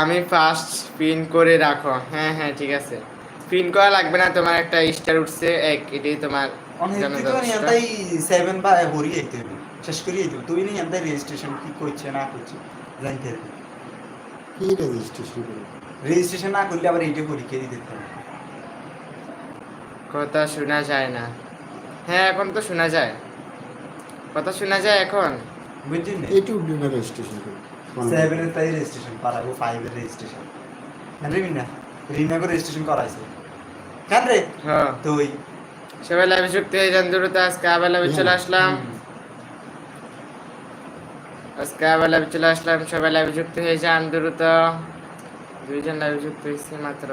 আমি first pin করে রাখো। হ্যাঁ হ্যাঁ ঠিক আছে। পিন করা লাগবে না তোমার একটা স্টার উঠছে এক এটাই তোমার অনেক জানা তো যথেষ্ট। এন্তাই সেভেন বা হরি আইতে শেষ করি আইতে তুই নি এন্তাই রেজিস্ট্রেশন কি করছে না করছে জানতে কি রেজিস্ট্রেশন করব রেজিস্ট্রেশন না করলে আবার এইটা পরীক্ষা দিতে হবে। কথা শোনা যায় না। হ্যাঁ এখন তো শোনা যায়। কথা শোনা যায় এখন? বুঝছেন? না রেজিস্ট্রেশন করব সেভেনের তাই রেজিস্ট্রেশন পারাবো ফাইভের রেজিস্ট্রেশন রে রিনা করে রেজিস্ট্রেশন করাইছে। কেন রে? হ্যাঁ। তুই? সবাই লাইভে যুক্ত হয়ে যান দ্রুত আজকে আবার লাইভে চলে আসলাম। আজকে আবার লাইভে চলে আসলাম সবাই লাইভে যুক্ত হয়ে যান দ্রুত। দুইজন লাইভে যুক্ত হয়েছে মাত্র।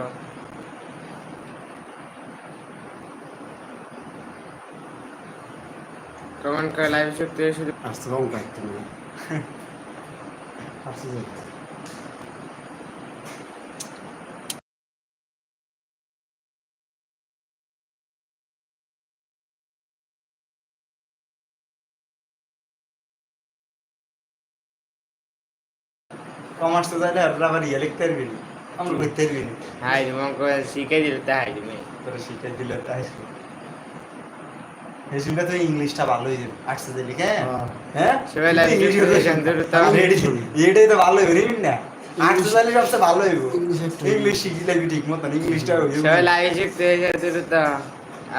কমেন্ট করে লাইভে যুক্ত হয়ে শুধু আসতে কাটতে না কমার্স যাইলে আর আবার ইয়ে লিখতে পারবি না। আমরা লিখতে পারবি না। হাই করে শিখাই দিল তাই দিবে তোরা শিখে দিলে তাই। শুনলে তো ইংলিশটা ভালো হয়ে। যাবে আর্টসে দিলি হ্যাঁ হ্যাঁ সবাই লাইভে হয়ে এটাই তো ভালো হইব রে না আর্টসে দিলে সবচেয়ে ভালো হইব। ইংলিশ ঠিক মতন ইংলিশটা হইব। সবাই লাইভে যুক্ত হয়ে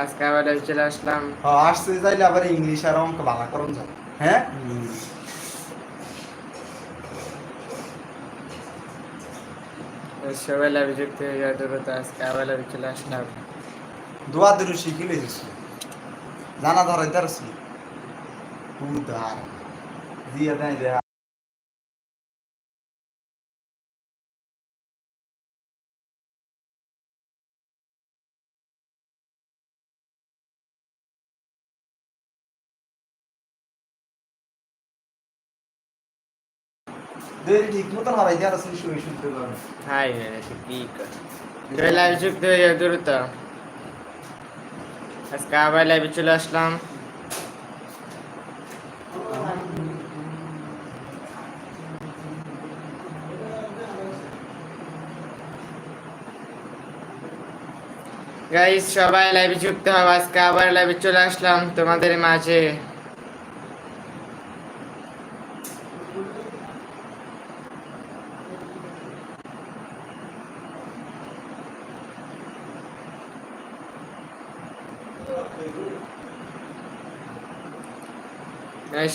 আজকে আবার লাইভে চলে আসলাম। আর্টসে যাইলে আবার ইংলিশ আর অঙ্ক ভালো করুন যায় হ্যাঁ? সবাই লাইভে যুক্ত হয়ে যান দ্রুত আজকে আবার লাইভে চলে আসলাম। দোয়া দূর শিখিলে জানা ধরাই তারছি উদার দিয়া দেয় দেরি ঠিক মতন আছে শুয়ে শুনতে পারবে হাই এটা কি করে সবাই যুক্ত হয়ে দ্রুত। আজকে আবার লাইভে চলে আসলাম। গাইস সবাই লাইভে যুক্ত হবে আজকে আবার লাইভে চলে আসলাম তোমাদের মাঝে।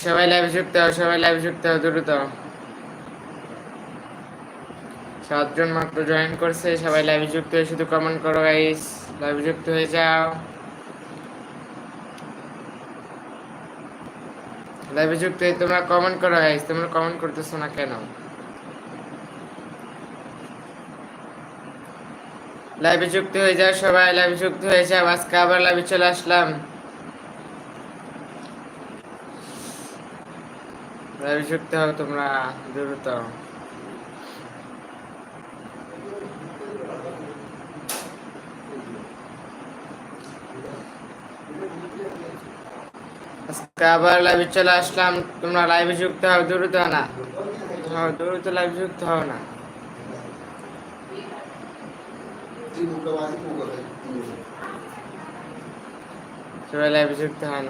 সবাই লাইভে যুক্ত হও, সবাই লাইভে যুক্ত হও, দ্রুত। সাতজন মাত্র জয়েন করছে, সবাই লাইভে যুক্ত হয়ে শুধু কমেন্ট করো গাইস লাইভে যুক্ত হয়ে যাও। লাইভে যুক্ত হয়ে তোমরা কমেন্ট করো গাইস তোমরা কমেন্ট করতেছো না কেন? লাইভে যুক্ত হয়ে যাও সবাই লাইভে যুক্ত হয়ে যাও। আজকে আবার লাইভে চলে আসলাম। লাইভে যুক্ত হও তোমরা দ্রুত আবার লাইভে চলে আসলাম। তোমরা লাইভে যুক্ত হও দ্রুত না। হ্যাঁ দ্রুত লাইভে যুক্ত হও না। সবাই লাইভে যুক্ত হন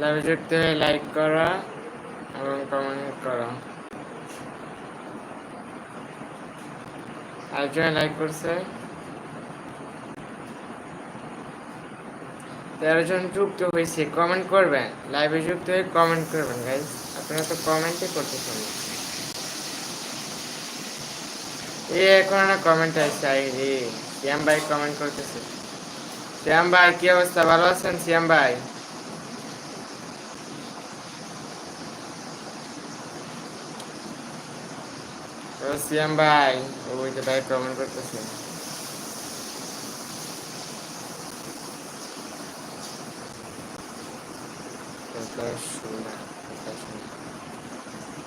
লাইভে যুক্ত হয়ে লাইক করো এবং কমেন্ট করো। আরেকজন লাইক করছে। তেরো জন যুক্ত হয়েছে, কমেন্ট করবেন। লাইভে যুক্ত হয়ে কমেন্ট করবেন গাইজ আপনারা তো কমেন্টই করতেছেন। এই এখন না কমেন্ট আসছে রে। শ্যাম ভাই কমেন্ট করতেছে। শ্যাম ভাই, কি অবস্থা? ভালো আছেন শ্যাম ভাই? ভাই ভাই করতেছে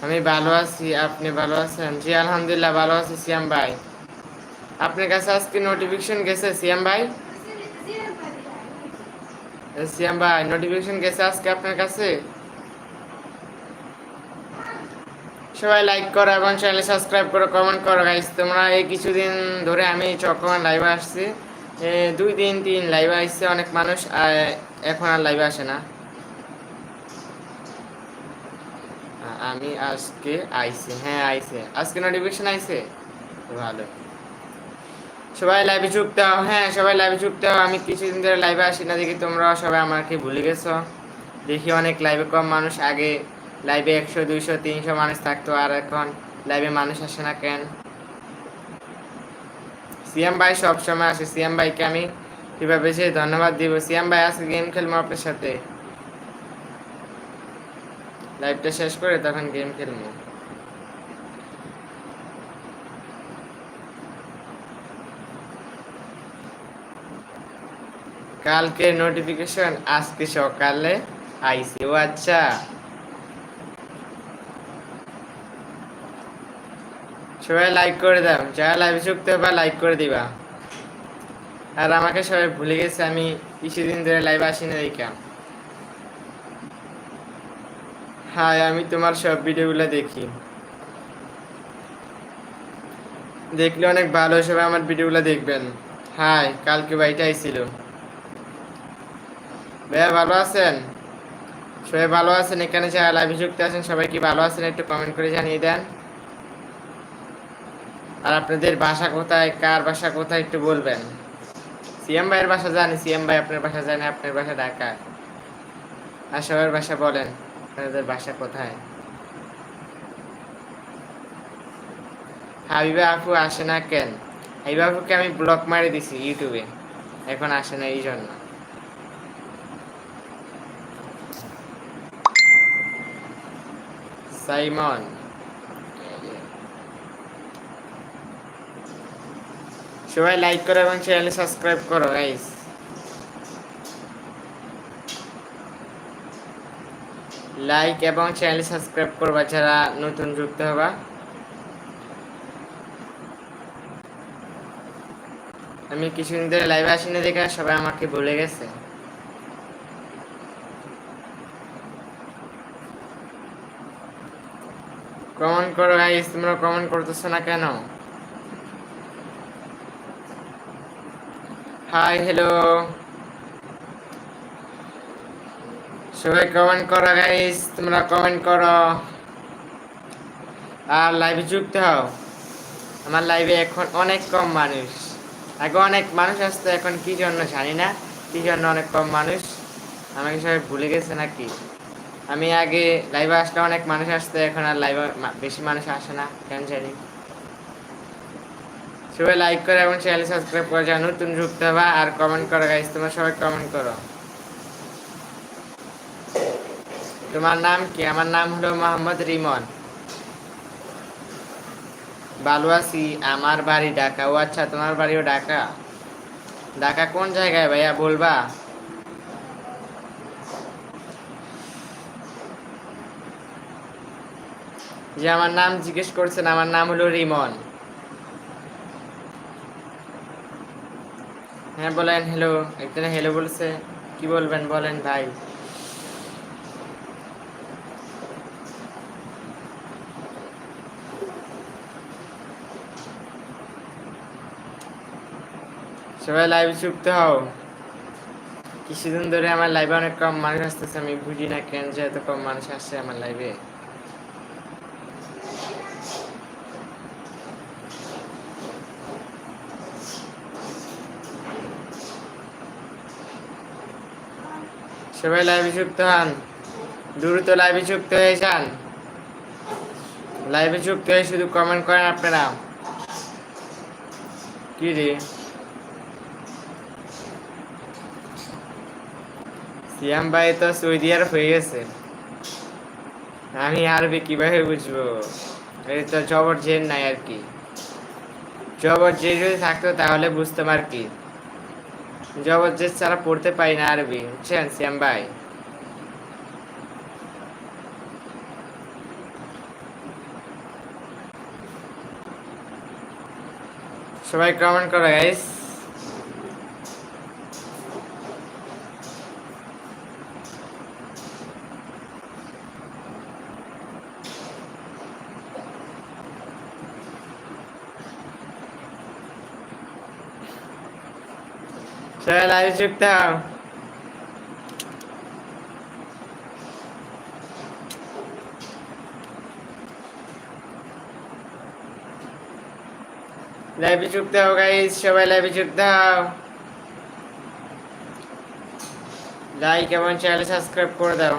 আমি ভালো আছি আপনি ভালো আছেন জি আলহামদুলিল্লাহ ভালো আছি সিয়াম ভাই আপনার কাছে আজকে নোটিফিকেশন গেছে সিয়াম ভাই সিয়াম ভাই নোটিফিকেশন গেছে আজকে আপনার কাছে সবাই লাইক করো এবং চ্যানেল সাবস্ক্রাইব করো কমেন্ট করো গাইস তোমরা এই কিছুদিন ধরে আমি চকমান লাইভে আসছি। দুই দিন তিন লাইভে আসছে অনেক মানুষ এখন আর লাইভে আসে না। আমি আজকে আইছে হ্যাঁ আইছে আজকে নোটিফিকেশন আইছে ভালো। সবাই লাইভে যুক্ত হও। হ্যাঁ সবাই লাইভে যুক্ত হও। আমি কিছুদিন ধরে লাইভে আসি না। দেখি তোমরা সবাই আমাকে ভুলে গেছো। দেখি অনেক লাইভে কম মানুষ আগে লাইভে একশো, দুইশো, তিনশো মানুষ থাকতো, আর এখন লাইভে মানুষ আসে না কেন? সিএম ভাই সবসময় আসে। সিএম ভাইকে আমি কীভাবে সে ধন্যবাদ দিব? সিএম ভাই, আজকে গেম খেলব আপনার সাথে। লাইভটা শেষ করে তখন গেম খেলব। কালকে নোটিফিকেশন আজকে সকালে আইসি ও আচ্ছা। সবাই লাইক করে দাও। যারা লাইভে যুক্ত হবে লাইক করে দিবা। আর আমাকে সবাই ভুলে গেছে, আমি কিছুদিন ধরে লাইভ আসি না দেখা। হাই আমি তোমার সব ভিডিওগুলো দেখি। দেখলে অনেক ভালো, সবাই আমার ভিডিওগুলো দেখবেন। হাই কালকে বাইটা আইছিল। ভাইয়া, ভালো আছেন? সবাই ভালো আছেন? এখানে যারা লাইভে যুক্ত আছেন, সবাই কি ভালো আছেন একটু কমেন্ট করে জানিয়ে দেন। আর আপনাদের বাসা কোথায়, কার বাসা কোথায় একটু বলবেন। সিএম ভাইয়ের বাসা জানি, সিএম ভাই আপনার বাসা জানি, আপনার বাসা ঢাকা। আর সবার বাসা বলেন, আপনাদের বাসা কোথায়? হাবিবা আপু আসে না কেন? হাবিবা আপুকে আমি ব্লক মারি দিছি ইউটিউবে। এখন আসে না এই জন্য। সাইমন সবাই লাইক করো এবং চ্যানেল সাবস্ক্রাইব করো গাইস লাইক এবং চ্যানেল সাবস্ক্রাইব করবা যারা নতুন যুক্ত হবা। আমি কিছুদিন ধরে লাইভে আসিনি দেখে সবাই আমাকে বলে গেছে। কমেন্ট করো গাইস তোমরা কমেন্ট করতেছো না কেন? হাই হ্যালো সবাই কমেন্ট করো গাইস তোমরা কমেন্ট করো। আর লাইভে যুক্ত হও। আমার লাইভে এখন অনেক কম মানুষ। আগে অনেক মানুষ আসতো, এখন কি জন্য জানি না। কি জন্য অনেক কম মানুষ? আমাকে সবাই ভুলে গেছে নাকি? আমি আগে লাইভে আসলে অনেক মানুষ আসতো, এখন আর লাইভে বেশি মানুষ আসে না, কেন জানি। সবাই লাইক করে এবং চ্যানেল সাবস্ক্রাইব করে যাও তুমি যুক্ত হবা আর কমেন্ট করো গাইস তোমরা সবাই কমেন্ট করো। তোমার নাম কি? আমার নাম হলো মোহাম্মদ রিমন। ভালো আছি, আমার বাড়ি ঢাকা। ও আচ্ছা তোমার বাড়িও ঢাকা? ঢাকা কোন জায়গায় ভাইয়া, বলবা? যে আমার নাম জিজ্ঞেস করছেন, আমার নাম হলো রিমন। হ্যাঁ বলেন হ্যালো একজনে হ্যালো বলছে, কি বলবেন, বলেন, ভাই? সবাই লাইভ যুক্ত হও। কিছুদিন ধরে আমার লাইভে অনেক কম মানুষ আসতেছে, আমি বুঝি না কেন যে এত কম মানুষ আসছে আমার লাইভে সবাই লাইভে যুক্ত হন। দ্রুত লাইভে যুক্ত হয়ে যান। লাইভে যুক্ত হয়ে শুধু কমেন্ট করেন আপনারা। কি রে? সিয়াম ভাই তো সৌদি আরব হয়ে গেছে। আমি আরবি কীভাবে বুঝব? এই তো জবর জেন নাই আর কি। জবর জে যদি থাকতো তাহলে বুঝতাম আর কি। জবর জেদ ছাড়া পড়তে পারি না আরবি বুঝছেন? শ্যাম ভাই। সবাই কমেন্ট করো গাইস লাইভে যুক্ত হও লাইভে যুক্ত হও সবাই লাইভে যুক্ত হও লাইক এবং চ্যানেল সাবস্ক্রাইব করে দাও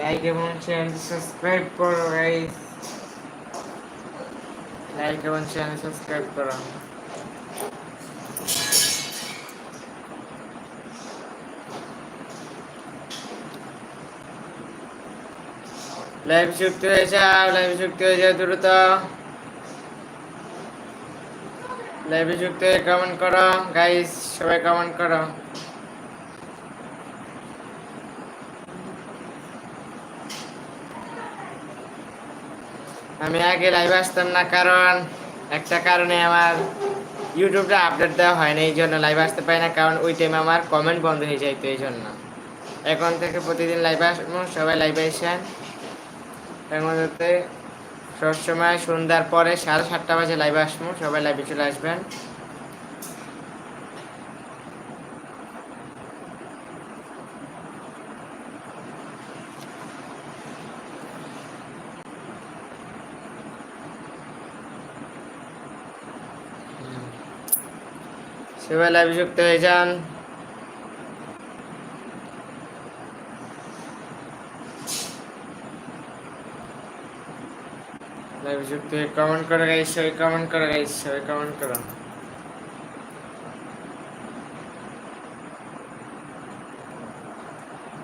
লাইক এবং চ্যানেল সাবস্ক্রাইব করো গাইস লাইক এবং চ্যানেল সাবস্ক্রাইব করো লাইভ যুক্ত হয়ে যাও লাইভ যুক্ত হয়ে যাও দ্রুত। লাইভে যুক্ত হয়ে কমেন্ট করো। গাইস সবাই কমেন্ট করো। আমি আগে লাইভ আসতাম না, কারণ একটা কারণে আমার ইউটিউবটা আপডেট দেওয়া হয় না এই জন্য লাইভ আসতে পারি না, কারণ ওই টাইমে আমার কমেন্ট বন্ধ হয়ে যাইতো, এই জন্য। এখন থেকে প্রতিদিন লাইভ আসব, সবাই লাইভে এসেন। সবসময় সন্ধ্যার পরে সাড়ে সাতটা বাজে লাইভ আসব, সবাই লাইভে চলে আসবেন। সবাই লাইভে যুক্ত হয়ে যান। লাইভে হয়ে কমেন্ট করে গাইস সবাই কমেন্ট করে গাইস সবাই কমেন্ট করো।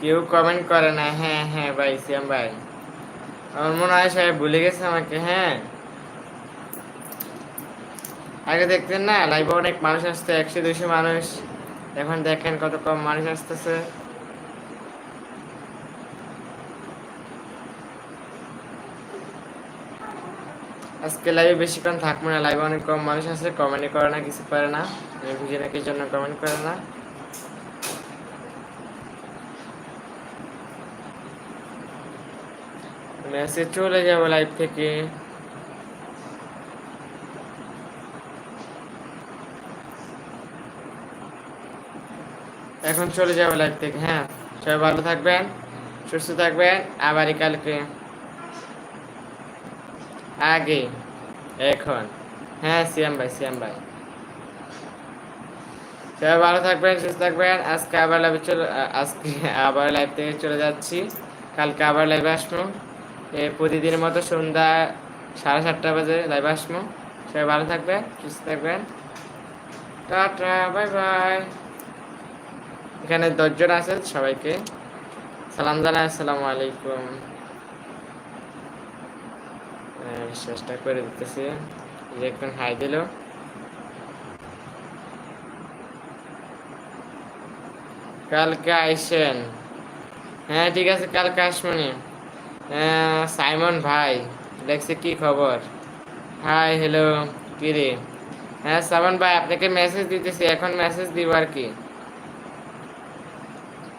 কেউ কমেন্ট করে না হ্যাঁ হ্যাঁ ভাই সিয়াম ভাই। আমার মনে হয় সবাই ভুলে গেছে আমাকে হ্যাঁ। আগে দেখতেন না লাইভে অনেক মানুষ আসতো একশো দুশো মানুষ। এখন দেখেন কত কম মানুষ আসতেছে। আজকে লাইভে বেশিক্ষণ থাকব না লাইভে অনেক কম মানুষ আছে কমেন্ট করে না, কিছু করে না। আমি বুঝি না কি জন্য কমেন্ট করে না। মেসেজ চলে যাব লাইভ থেকে। এখন চলে যাব লাইভ থেকে হ্যাঁ? সবাই ভালো থাকবেন সুস্থ থাকবেন আবারই কালকে। আগে। এখন। হ্যাঁ সিয়াম ভাই সিয়াম ভাই। সবাই ভালো থাকবেন সুস্থ থাকবেন। আজকে আবার লাইভে চলে আজকে আবার লাইভ থেকে চলে যাচ্ছি। কালকে আবার লাইভে আসব। এ প্রতিদিনের মতো সন্ধ্যা সাড়ে সাতটা বাজে লাইভে আসব। সবাই ভালো থাকবেন সুস্থ থাকবেন। টাটা বাই বাই এখানে দশজন আছেন সবাইকে। সালাম জানাই আসসালামু আলাইকুম। হ্যাঁ, চেষ্টা করে দিতেছি। একজন হাই দিল। কালকে আইসেন। হ্যাঁ ঠিক আছে কালকে আসবনি হ্যাঁ, সাইমন ভাই দেখছি কি খবর? হাই হ্যালো কিরে হ্যাঁ সাইমন ভাই আপনাকে মেসেজ দিতেছি এখন মেসেজ দিব আর কি।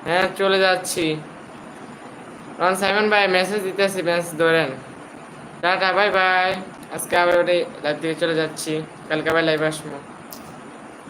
হ্যাঁ চলে যাচ্ছি। রন সাইমন ভাই মেসেজ দিতেছি মেসেজ ধরেন। টাটা বাই বাই আজকে আবার ওটাই লাইভ থেকে চলে যাচ্ছি। কালকে আবার লাইভ আসব।